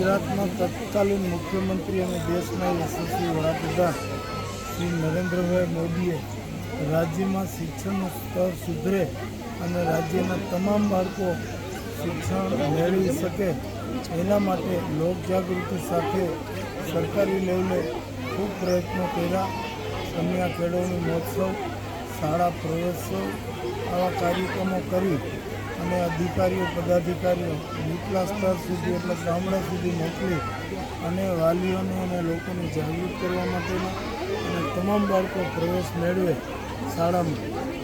ગુજરાતના તત્કાલીન મુખ્યમંત્રી અને દેશના યશસ્વી વડાપ્રધાન શ્રી નરેન્દ્રભાઈ મોદીએ રાજ્યમાં શિક્ષણનું સ્તર સુધરે અને રાજ્યના તમામ બાળકો શિક્ષણ મેળવી શકે એના માટે લોકજાગૃતિ સાથે સરકારી લેવલે ખૂબ પ્રયત્નો કર્યા. કન્યા કેળવણી મહોત્સવ શાળા પ્રવેશોત્સવ આવા કાર્યક્રમો કરી અને અધિકારીઓ, પદાધિકારીઓ નીચલા સ્તર સુધી એટલે ગામડા સુધી મોકલી અને વાલીઓને અને લોકોને જાગૃત કરવા માટેના અને તમામ બાળકો પ્રવેશ મેળવે શાળામાં.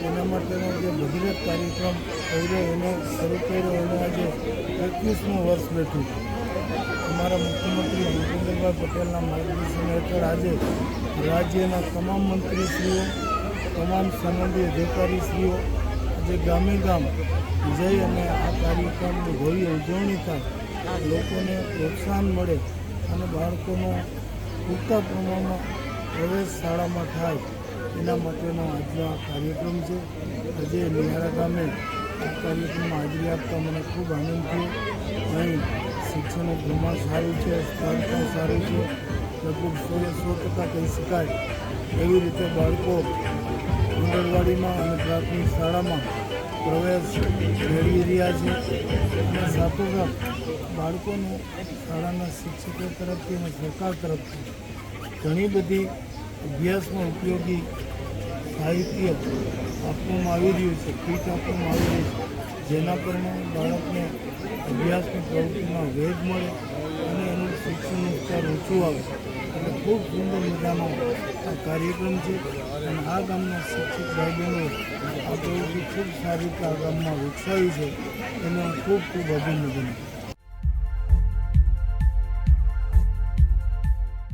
એના માટેનો જે ભગીરથ કાર્યક્રમ કર્યો એને શરૂ કર્યો એને આજે એકવીસમું વર્ષ બેઠું અમારા મુખ્યમંત્રી ભૂપેન્દ્રભાઈ પટેલના માર્ગદર્શન હેઠળ આજે રાજ્યના તમામ મંત્રીશ્રીઓ, તમામ સંબંધી અધિકારીશ્રીઓ આજે ગામે ગામ જઈ અને આ કાર્યક્રમની ભવ્ય ઉજવણી થાય, લોકોને પ્રોત્સાહન મળે અને બાળકોનો પૂરતા પ્રમાણમાં પ્રવેશ શાળામાં થાય, એના માટેનો આજનો આ કાર્યક્રમ છે. આજે નિહારા ગામે આ કાર્યક્રમમાં હાજરી આપતા મને ખૂબ આનંદ થયો. અહીં શિક્ષણનું પ્રમાણ સારું છે સ્થળ પણ સારું છે. લગભગ સો સો ટકા કહી શકાય એવી રીતે બાળકો આંગણવાડીમાં અને પ્રાથમિક શાળામાં પ્રવેશ મેળવી રહ્યા છે. અને સાથોસાથ બાળકોને શાળાના શિક્ષકો તરફથી અને સરકાર તરફથી ઘણી બધી અભ્યાસમાં ઉપયોગી સાહિત્ય આપવામાં આવી રહ્યું છે, કીટ આપવામાં આવી રહી છે, જેના કારણે બાળકને અભ્યાસની પ્રવૃત્તિમાં વેગ મળે અને એનું શિક્ષણનું સ્તર ઊંચું આવે. ખૂબ સુંદર મજાનો આ કાર્યક્રમ છે અને આ ગામના શિક્ષિત ભાઈ બહેનો આ પ્રવૃત્તિ ખૂબ સારી રીતે આ ગામમાં વિકસાવી છે એને ખૂબ ખૂબ અભિનંદન.